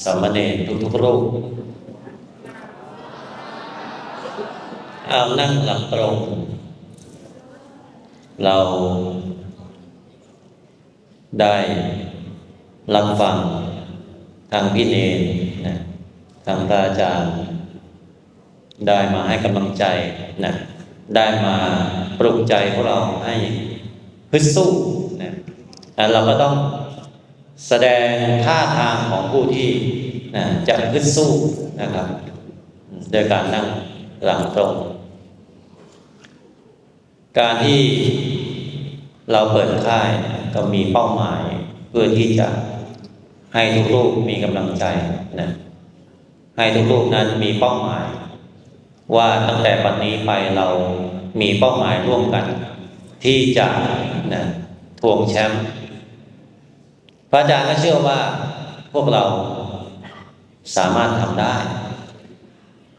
สามเณรทุกๆรูปเอานั่งหลังตรง เราได้รับฟังทางพี่เนรนะทางพระอาจารย์ ได้มาให้กำลังใจนะได้มาปลุกใจพวกเราให้ฮึดสู้นะเราก็ต้อง แสดงท่าทางของผู้ที่นะจะฮึดสู้นะครับ โดยการนั่งหลังตรง การที่เราเปิดค่ายก็มีเป้าหมายเพื่อที่จะให้ทุกลูกมีกำลังใจนะให้ทุกลูกนั้นมีเป้าหมาย ว่าตั้งแต่วันนี้ไปเรามีเป้าหมายร่วมกัน ที่จะนะทวงแชมป์ พระอาจารย์ก็เชื่อว่าพวกเราสามารถทำได้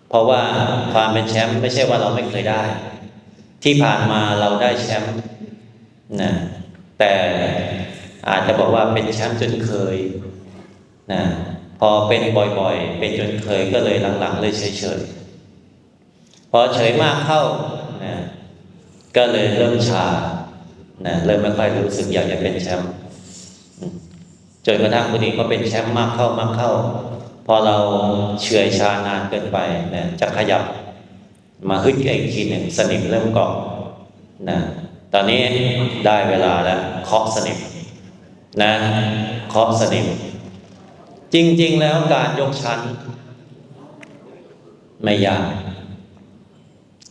เพราะว่าความเป็นแชมป์ไม่ใช่ว่าเราไม่เคยได้ ที่ผ่านมาเราได้แชมป์นะแต่อาจจะบอกว่าเป็นแชมป์จนเคยนะพอเป็นบ่อยๆ เป็นจนเคยก็เลยหลังๆ เลยเฉยๆ พอเฉยมากเข้านะก็เลยเริ่มชานะเริ่มไม่ค่อยรู้สึกอยากจะเป็นแชมป์ จนกระทั่งคนนี้ก็เป็นแชมป์มากเข้ามากเข้า พอเราเฉื่อยชานานเกินไปนะจะขยับมาฮึดอีกทีหนึ่งสนิมเริ่มเกาะนะตอนนี้ได้เวลาแล้วเคาะสนิมนะเคาะสนิม จริง ๆ แล้วการยกชั้น ไม่ยาก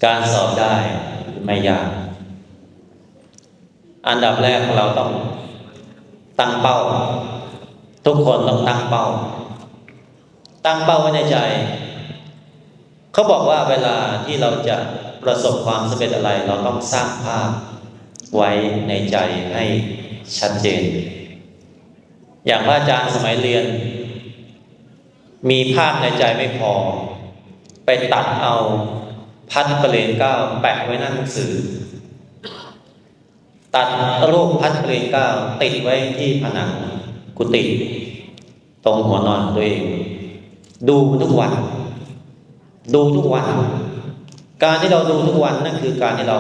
การสอบได้ไม่ยาก อันดับแรกเราต้องตั้งเป้า ทุกคนต้องตั้งเป้า ตั้งเป้าไว้ในใจ เขาบอกว่าเวลาที่เราจะประสบความสำเร็จอะไร เราต้องสร้างภาพไว้ในใจให้ชัดเจน อย่างพระอาจารย์สมัยเรียน มีภาพในใจไม่พอ ไปตัดเอาพัดประเลนเก้าแปะไว้หน้าหนังสือ ตัดรูปพัดประเลนเก้าติดไว้ที่ผนัง กุฏิตรงหัวนอนตัวเอง ดูทุกวัน ดูทุกวัน การที่เราดูทุกวันนั่นคือการที่เรา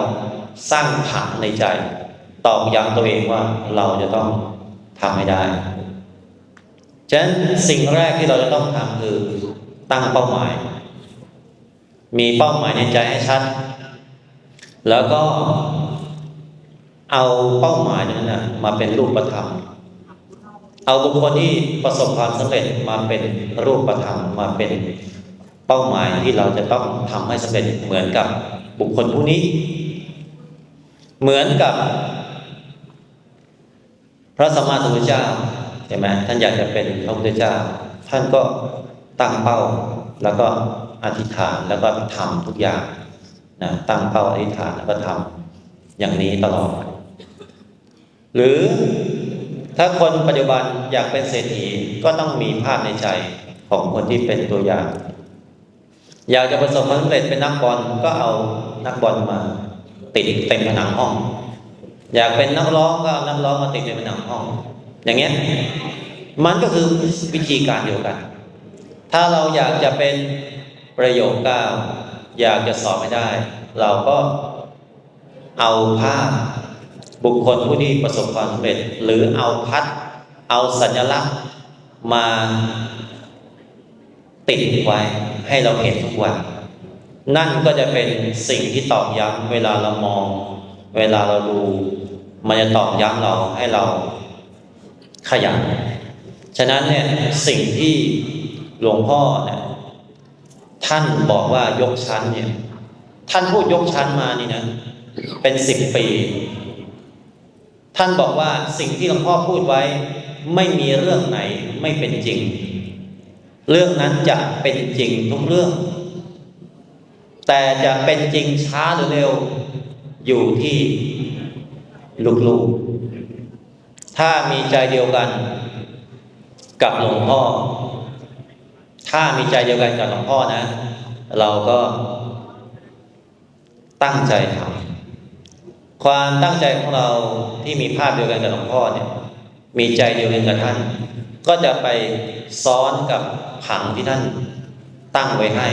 สร้างผักในใจตอกย้ำตัวเองว่าเราจะต้องทำให้ได้ฉะนั้นสิ่งแรกที่เราจะต้องทำคือตั้งเป้าหมาย มีเป้าหมายในใจให้ชัด แล้วก็เอาเป้าหมายนั้นนะมาเป็นรูปธรรม เอาบุคคลที่ประสบความสำเร็จมาเป็นรูปธรรมมาเป็นเป้าหมายที่เราจะต้องทำให้สำเร็จเหมือนกับบุคคลผู้นี้ เหมือนกับ พระสัมมาสัมพุทธเจ้าใช่ไหมท่านอยากจะเป็นพระพุทธเจ้า ท่านก็ตั้งเป้าแล้วก็อธิษฐานแล้วก็ทำทุกอย่างนะตั้งเป้าอธิษฐานแล้วก็ทำอย่างนี้ตลอด หรือ ถ้าคนปัจจุบันอยากเป็นเศรษฐีก็ต้องมีภาพในใจของคนที่เป็นตัวอย่าง อยากจะประสบความสำเร็จเป็นนักบอลก็เอานักบอลมา ติดเต็มผนังห้อง อยากเป็นนักร้องก็เอานักร้องมาติดในผนังห้อง อย่างเงี้ยมันก็คือวิธีการเดียวกัน ถ้าเราอยากจะเป็นประโยคเก้าอยากจะสอบไม่ได้ เราก็เอาภาพ บุคคลผู้ที่ประสบความสำเร็จ หรือเอาพัด เอาสัญลักษณ์มาติดไว้ให้เราเห็นทุกวัน นั่นก็จะเป็นสิ่งที่ตอกย้ำเวลาเรามอง เวลาเราดู มันจะตอกย้ำเราให้เราขยัน ฉะนั้นเนี่ยสิ่งที่หลวงพ่อเนี่ยท่านบอกว่ายกชั้นเนี่ย ท่านพูดยกชั้นมานี่นะ เป็นสิบปี ท่านบอกว่าสิ่งที่หลวงพ่อพูดไว้ ไม่มีเรื่องไหนไม่เป็นจริง เรื่องนั้นจะเป็นจริงทุกเรื่อง แต่จะเป็นจริงช้าหรือเร็ว อยู่ที่ลูกๆ ถ้ามีใจเดียวกัน กับหลวงพ่อ ถ้ามีใจเดียวกันกับหลวงพ่อนะ เราก็ตั้งใจทำ ความตั้งใจของเราที่มีภาพเดียวกันกับหลวงพ่อเนี่ย มีใจเดียวกันกับท่าน ก็จะไปซ้อนกับผังที่ท่านตั้งไว้ให้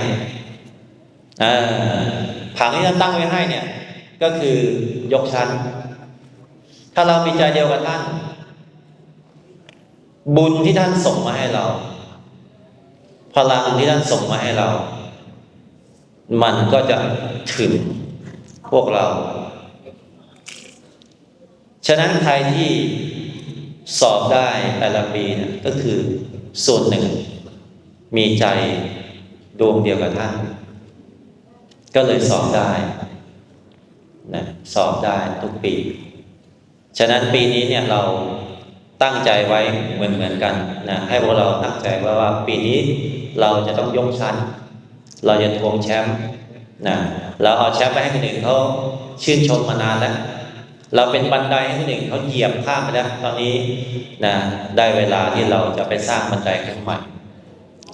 ผังที่ท่านตั้งไว้ให้เนี่ย ก็คือยกชั้น ถ้าเรามีใจเดียวกับท่าน บุญที่ท่านส่งมาให้เรา พลังที่ท่านส่งมาให้เรา มันก็จะถึงพวกเรา ฉะนั้นใครที่สอบได้แต่ละปีนี่ยก็คือส่วนหนึ่ง มีใจดวงเดียวกับท่าน ก็เลยสอบได้นะสอบได้ทุกปี ฉะนั้นปีนี้เนี่ยเราตั้งใจไว้เหมือนเหมือนกันนะให้พวกเราตั้งใจไว้ว่า ปีนี้เราจะต้องยกชั้น เราจะทวงแชมป์นะเราเอาแชมป์ไปให้คนอื่นเขาชื่นชมมานานแล้ว เราเป็นบันไดให้คนอื่นเขาเหยียบข้ามไปแล้ว ตอนนี้นะได้เวลาที่เราจะไปสร้างบันไดขึ้นใหม่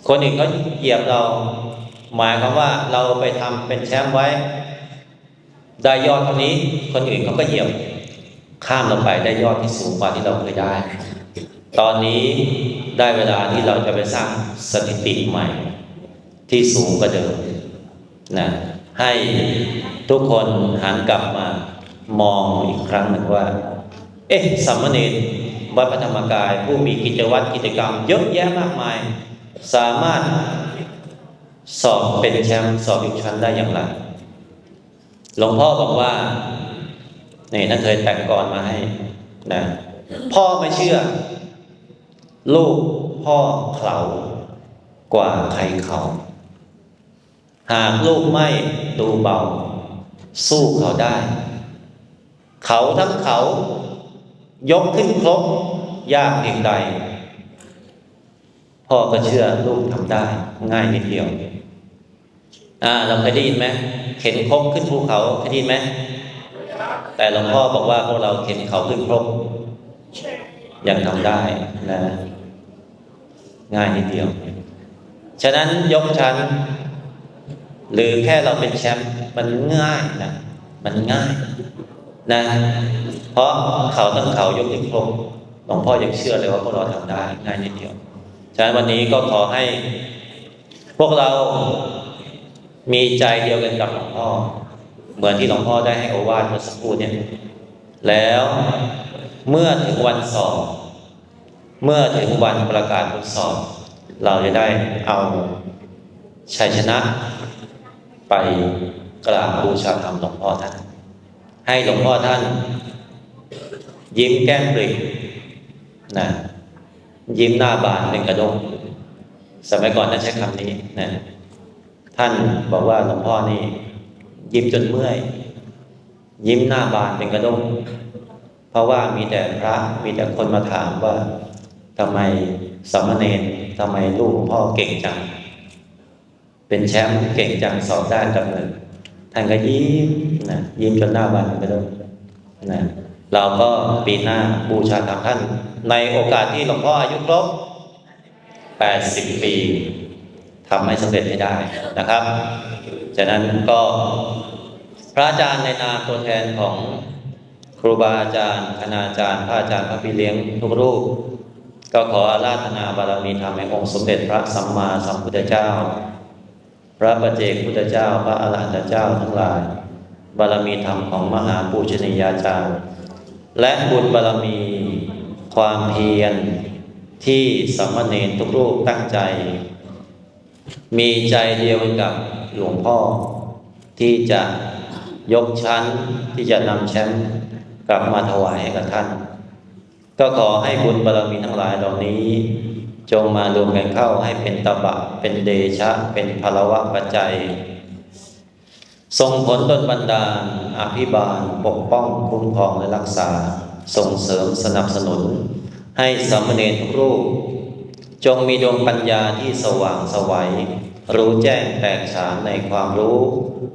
คนอื่นเขาเหยียบเรา หมายความว่าเราไปทำเป็นแชมป์ไว้ ได้ยอดเท่านี้ คนอื่นเขาก็เหยียบข้ามเราไปได้ยอดที่สูงกว่าที่เราเคยได้ ตอนนี้ได้เวลาที่เราจะไปสร้างสถิติใหม่ ที่สูงกว่าเดิมนะให้ทุกคนหันกลับมา มองอีกครั้งหนึ่งว่า เอ๊ะสัมมเนรวัดพระธรรมกาย ผู้มีกิจวัตรกิจกรรม เยอะแยะมากมาย สามารถสอบเป็นแชมป์สอบอีกชั้นได้อย่างไรหลวงพ่อบอกว่านี่ท่านเคยแต่งกรมาให้นะพ่อไม่เชื่อ ลูกพ่อเขากว่าใครเขา หากลูกไม่ดูเบา สู้เขาได้ เขาทั้งเขา ยกขึ้นครบยากเพียงใด พ่อก็เชื่อลูกทำได้ ง่ายนิดเดียว อ่า เราเคยได้ยินไหมเข็นครบขึ้นภูเขาเคยได้ยินไหมแต่หลวงพ่อบอกว่าพวกเราเข็นเขาขึ้นครบยังทำได้นะง่ายนิดเดียว ฉะนั้นยกชั้น หรือแค่เราเป็นแชมป์มันง่ายนะ มันง่าย นะ เพราะเขาตั้งเขายกถึงครบหลวงพ่อยังเชื่อเลยว่าพวกเราทำได้ง่ายนิดเดียว ฉะนั้นวันนี้ก็ขอให้ พวกเรามีใจเดียวกันกับหลวงพ่อ เหมือนที่หลวงพ่อได้ให้โอวาทเมื่อสักครู่เนี่ย แล้วเมื่อถึงวันสอบเมื่อถึงวันประกาศผลสอบ เราจะได้เอาชัยชนะไปกราบบูชาธรรมหลวงพ่อท่าน ให้หลวงพ่อท่าน ยิ้มแก้มปรินะยิ้มหน้าบานเป็นกระดงสมัยก่อนท่านใช้คำนี้นะท่านบอกว่าหลวงพ่อนี่ ยิ้มจนเมื่อย ยิ้มหน้าบานเป็นกระดงเพราะว่ามีแต่พระมีแต่คนมาถามว่าทำไมสามเณรทำไมลูกพ่อเก่งจัง เป็นแชมป์เก่งจังสอบได้กับเงิน ท่านก็ยิ้มนะยิ้มจนหน้าบานเป็นกระดงนะเราก็ปีหน้าบูชาธรรมท่าน ในโอกาสที่หลวงพ่ออายุครบ 80 ปีทำให้สำเร็จให้ได้นะครับจากนั้นก็พระอาจารย์ในนามตัวแทนของครูบาอาจารย์คณาจารย์ พระอาจารย์พระพี่เลี้ยงทุกรูป ก็ขออาราธนาบารมีธรรมแห่งองค์สมเด็จพระสัมมาสัมพุทธเจ้า พระประเจกพุทธเจ้า พระอรหันตเจ้าทั้งหลาย บารมีธรรมของมหาปูชนียาจารย์ และบุญบารมีความเพียรที่สามเณรทุกรูปตั้งใจ มีใจเดียวกันกับหลวงพ่อ ที่จะยกชั้นที่จะนำแชมป์กลับมาถวายให้กับท่าน ก็ขอให้บุญบารมีทั้งหลายเหล่านี้ จงมารวมกันเข้าให้เป็นตบะ เป็นเดชะ เป็นพลวะปัจจัยส่งผลดลบันดาล อภิบาล ปกป้อง คุ้มครองและรักษา ส่งเสริมสนับสนุน ให้สามเณรทุกรูป จงมีดวงปัญญาที่สว่างสวัย รู้แจ้งแตกฉานในความรู้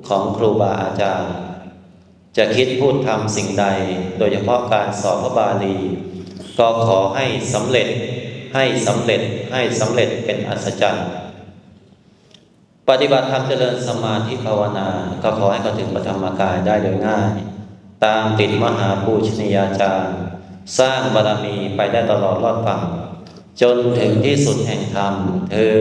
ของครูบาอาจารย์ จะคิดพูดทำสิ่งใด โดยเฉพาะการสอบพระบาลี ก็ขอให้สำเร็จ ให้สำเร็จให้สำเร็จเป็นอัศจรรย์ ปฏิบัติธรรมเจริญสมาธิภาวนา ก็ขอให้เขาถึงปฐมกายได้โดยง่าย ตามติดมหาปูชนียาจารย์ สร้างบารมีไปได้ตลอดรอดฝั่งจนถึงที่สุดแห่งธรรมเธอ